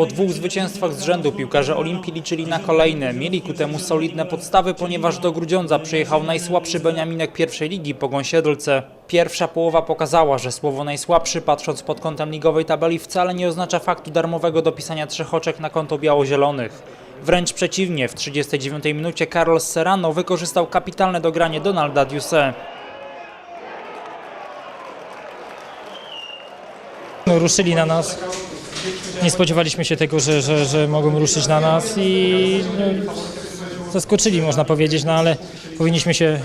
Po dwóch zwycięstwach z rzędu piłkarze Olimpii liczyli na kolejne. Mieli ku temu solidne podstawy, ponieważ do Grudziądza przyjechał najsłabszy Beniaminek pierwszej ligi Pogoń Siedlce. Pierwsza połowa pokazała, że słowo najsłabszy, patrząc pod kątem ligowej tabeli, wcale nie oznacza faktu darmowego dopisania trzech oczek na konto biało-zielonych. Wręcz przeciwnie, w 39 minucie Carlos Serrano wykorzystał kapitalne dogranie Donalda Diuse. No, ruszyli na nas. Nie spodziewaliśmy się tego, że, że, że mogą ruszyć na nas i no, zaskoczyli, można powiedzieć, no ale powinniśmy się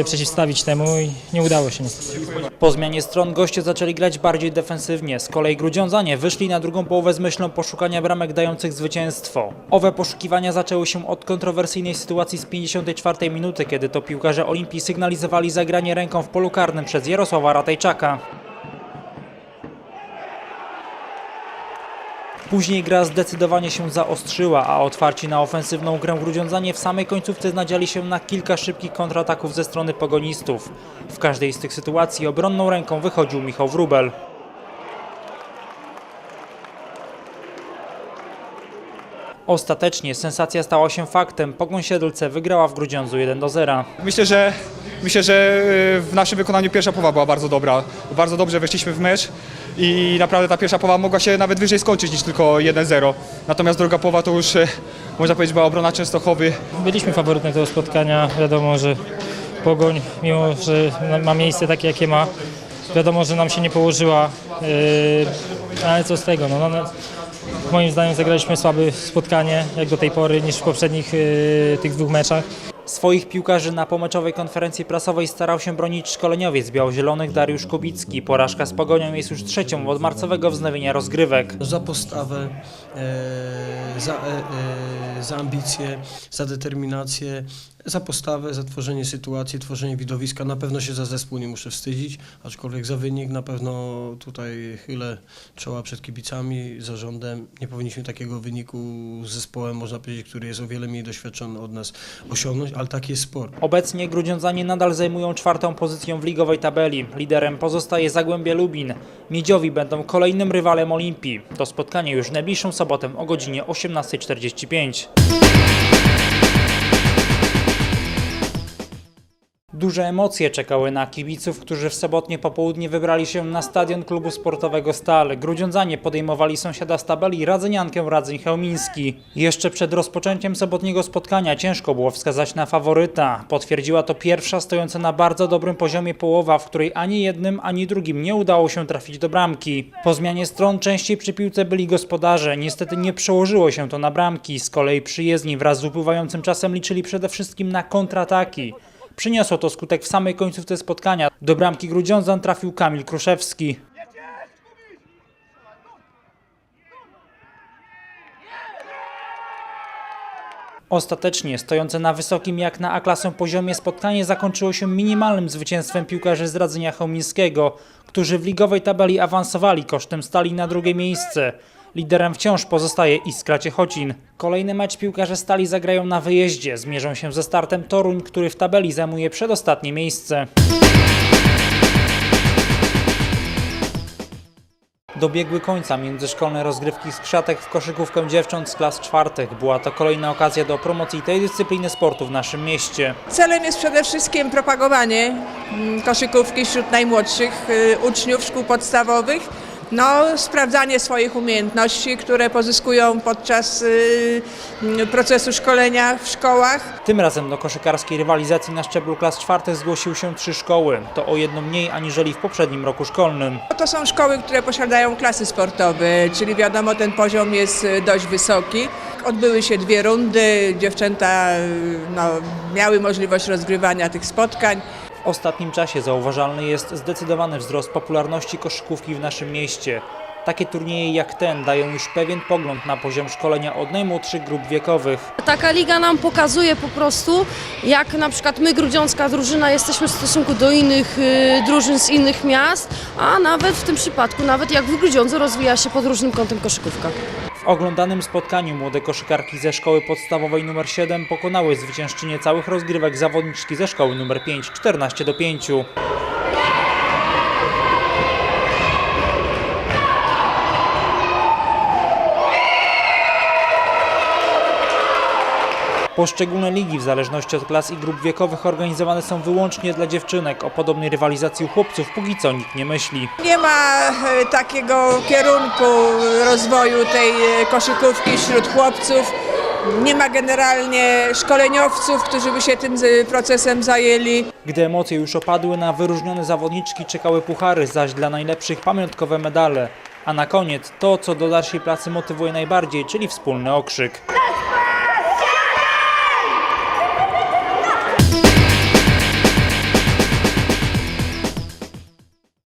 y, przeciwstawić temu i nie udało się niestety. Po zmianie stron goście zaczęli grać bardziej defensywnie. Z kolei Grudziądzanie wyszli na drugą połowę z myślą poszukania bramek dających zwycięstwo. Owe poszukiwania zaczęły się od kontrowersyjnej sytuacji z 54 minuty, kiedy to piłkarze Olimpii sygnalizowali zagranie ręką w polu karnym przez Jarosława Ratajczaka. Później gra zdecydowanie się zaostrzyła, a otwarci na ofensywną grę Grudziądzanie w samej końcówce nadziali się na kilka szybkich kontrataków ze strony pogonistów. W każdej z tych sytuacji obronną ręką wychodził Michał Wrubel. Ostatecznie sensacja stała się faktem. Pogoń Siedlce wygrała w Grudziądzu 1 do 0. Myślę, że myślę, że y, w naszym wykonaniu pierwsza połowa była bardzo dobra. Bardzo dobrze weszliśmy w mecz i naprawdę ta pierwsza połowa mogła się nawet wyżej skończyć niż tylko 1-0. Natomiast druga połowa to już y, można powiedzieć była obrona Częstochowy. Byliśmy faworytem tego spotkania. Wiadomo, że Pogoń, mimo że ma miejsce takie, jakie ma, wiadomo, że nam się nie położyła, yy, ale co z tego, no, no, no, moim zdaniem zagraliśmy słabe spotkanie, jak do tej pory, niż w poprzednich tych dwóch meczach. Swoich piłkarzy na pomeczowej konferencji prasowej starał się bronić szkoleniowiec białozielonych Dariusz Kubicki. Porażka z Pogonią jest już trzecią od marcowego wznowienia rozgrywek. za postawę, e, za, e, e, za ambicje, za determinację, za postawę, za tworzenie sytuacji, tworzenie widowiska. Na pewno się za zespół nie muszę wstydzić, aczkolwiek za wynik na pewno tutaj chylę czoła przed kibicami, zarządem. Nie powinniśmy takiego wyniku z zespołem, można powiedzieć, który jest o wiele mniej doświadczony od nas, osiągnąć, ale taki jest sport. Obecnie Grudziądzanie nadal zajmują czwartą pozycję w ligowej tabeli. Liderem pozostaje Zagłębie Lubin. Miedziowi będą kolejnym rywalem Olimpii. To spotkanie już najbliższą sobotę o godzinie 18.45. Duże emocje czekały na kibiców, którzy w sobotnie popołudnie wybrali się na stadion klubu sportowego Stal. Grudziądzanie podejmowali sąsiada z tabeli Radzeniankę Radzeń Chełmiński. Jeszcze przed rozpoczęciem sobotniego spotkania ciężko było wskazać na faworyta. Potwierdziła to pierwsza stojąca na bardzo dobrym poziomie połowa, w której ani jednym, ani drugim nie udało się trafić do bramki. Po zmianie stron częściej przy piłce byli gospodarze. Niestety nie przełożyło się to na bramki. Z kolei przyjezdni wraz z upływającym czasem liczyli przede wszystkim na kontrataki. Przyniosło to skutek w samej końcówce spotkania. Do bramki Grudziądzan trafił Kamil Kruszewski. Ostatecznie stojące na wysokim jak na A-klasę poziomie spotkanie zakończyło się minimalnym zwycięstwem piłkarzy z Radzenia Chełmińskiego, którzy w ligowej tabeli awansowali kosztem stali na drugie miejsce. Liderem wciąż pozostaje Iskra Ciechocin. Kolejny mecz piłkarze stali zagrają na wyjeździe. Zmierzą się ze startem Toruń, który w tabeli zajmuje przedostatnie miejsce. Dobiegły końca międzyszkolne rozgrywki z krzatek w koszykówkę dziewcząt z klas czwartych. Była to kolejna okazja do promocji tej dyscypliny sportu w naszym mieście. Celem jest przede wszystkim propagowanie mm, koszykówki wśród najmłodszych y, uczniów szkół podstawowych. No, sprawdzanie swoich umiejętności, które pozyskują podczas y, procesu szkolenia w szkołach. Tym razem do koszykarskiej rywalizacji na szczeblu klas czwartych zgłosiły się trzy szkoły. To o jedno mniej aniżeli w poprzednim roku szkolnym. To są szkoły, które posiadają klasy sportowe, czyli wiadomo, ten poziom jest y, dość wysoki. Odbyły się dwie rundy, dziewczęta y, no, miały możliwość rozgrywania tych spotkań. Ostatnim czasie zauważalny jest zdecydowany wzrost popularności koszykówki w naszym mieście. Takie turnieje jak ten dają już pewien pogląd na poziom szkolenia od najmłodszych grup wiekowych. Taka liga nam pokazuje po prostu, jak na przykład my, grudziącka drużyna, jesteśmy w stosunku do innych y, drużyn z innych miast, a nawet w tym przypadku, nawet jak w Grudziądzu rozwija się pod różnym kątem koszykówka. Oglądanym spotkaniu młode koszykarki ze szkoły podstawowej nr 7 pokonały zwyciężczynię całych rozgrywek zawodniczki ze szkoły nr 5 14 do 5. Poszczególne ligi w zależności od klas i grup wiekowych organizowane są wyłącznie dla dziewczynek. O podobnej rywalizacji u chłopców póki co nikt nie myśli. Nie ma e, takiego kierunku rozwoju tej e, koszykówki wśród chłopców. Nie ma generalnie szkoleniowców, którzy by się tym z- procesem zajęli. Gdy emocje już opadły, na wyróżnione zawodniczki czekały puchary, zaś dla najlepszych pamiątkowe medale. A na koniec to, co do dalszej pracy motywuje najbardziej, czyli wspólny okrzyk.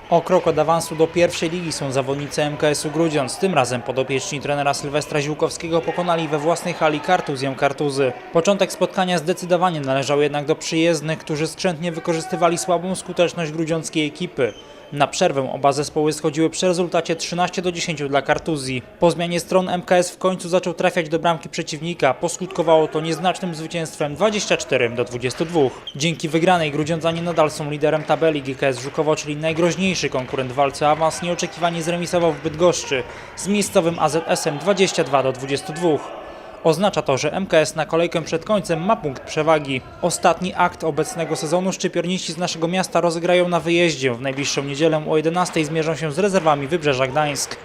O krok od awansu do pierwszej ligi są zawodnicy MKS-u Grudziądz. Tym razem podopieczni trenera Sylwestra Ziłkowskiego pokonali we własnej hali Kartuzję Kartuzy. Początek spotkania zdecydowanie należał jednak do przyjezdnych, którzy skrzętnie wykorzystywali słabą skuteczność grudziąckiej ekipy. Na przerwę oba zespoły schodziły przy rezultacie 13 do 10 dla Kartuzji. Po zmianie stron MKS w końcu zaczął trafiać do bramki przeciwnika. Poskutkowało to nieznacznym zwycięstwem 24 do 22. Dzięki wygranej Grudziądzanie nadal są liderem tabeli GKS Żukowo, czyli najgroźniejszy konkurent w walce awans nieoczekiwanie zremisował w Bydgoszczy z miejscowym AZS-em 22 do 22. Oznacza to, że MKS na kolejkę przed końcem ma punkt przewagi. Ostatni akt obecnego sezonu szczypiorniści z naszego miasta rozegrają na wyjeździe. W najbliższą niedzielę o 11 zmierzą się z rezerwami Wybrzeża Gdańsk.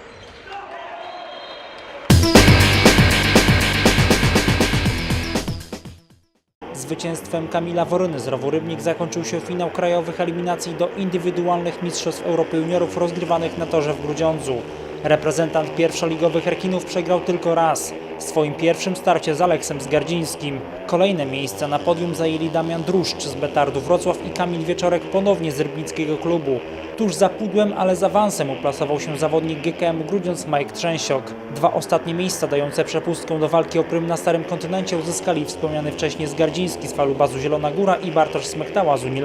Zwycięstwem Kamila Woryny z Rowu Rybnik zakończył się finał krajowych eliminacji do indywidualnych Mistrzostw Europy Juniorów rozgrywanych na torze w Grudziądzu. Reprezentant pierwszoligowych Rekinów przegrał tylko raz, w swoim pierwszym starcie z Aleksem Zgardzińskim. Kolejne miejsca na podium zajęli Damian Druszcz z Betardu Wrocław i Kamil Wieczorek ponownie z rybnickiego klubu. Tuż za pudłem, ale z awansem uplasował się zawodnik GKM Grudziądz Mike Trzęsiok. Dwa ostatnie miejsca dające przepustkę do walki o prym na Starym Kontynencie uzyskali wspomniany wcześniej Zgardziński z Falubazu Zielona Góra i Bartosz Smektała z Unii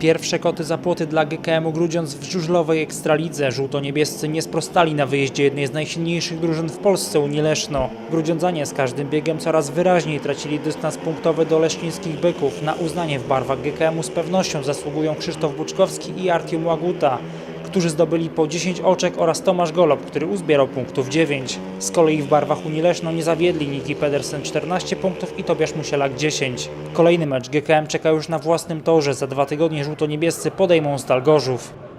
Pierwsze koty za płoty dla GKM-u Grudziądz w żużlowej Ekstralidze. Żółto-niebiescy nie sprostali na wyjeździe jednej z najsilniejszych drużyn w Polsce Unii Leszno. Grudziądzanie z każdym biegiem coraz wyraźniej tracili dystans punktowy do leszczyńskich byków. Na uznanie w barwach GKM-u z pewnością zasługują Krzysztof Buczkowski i Artiom Łaguta którzy zdobyli po 10 oczek oraz Tomasz Golob, który uzbierał punktów 9. Z kolei w barwach Unii Leszno nie zawiedli Niki Pedersen 14 punktów i Tobiasz Musielak 10. Kolejny mecz GKM czeka już na własnym torze. Za dwa tygodnie żółto-niebiescy podejmą Stal Gorzów.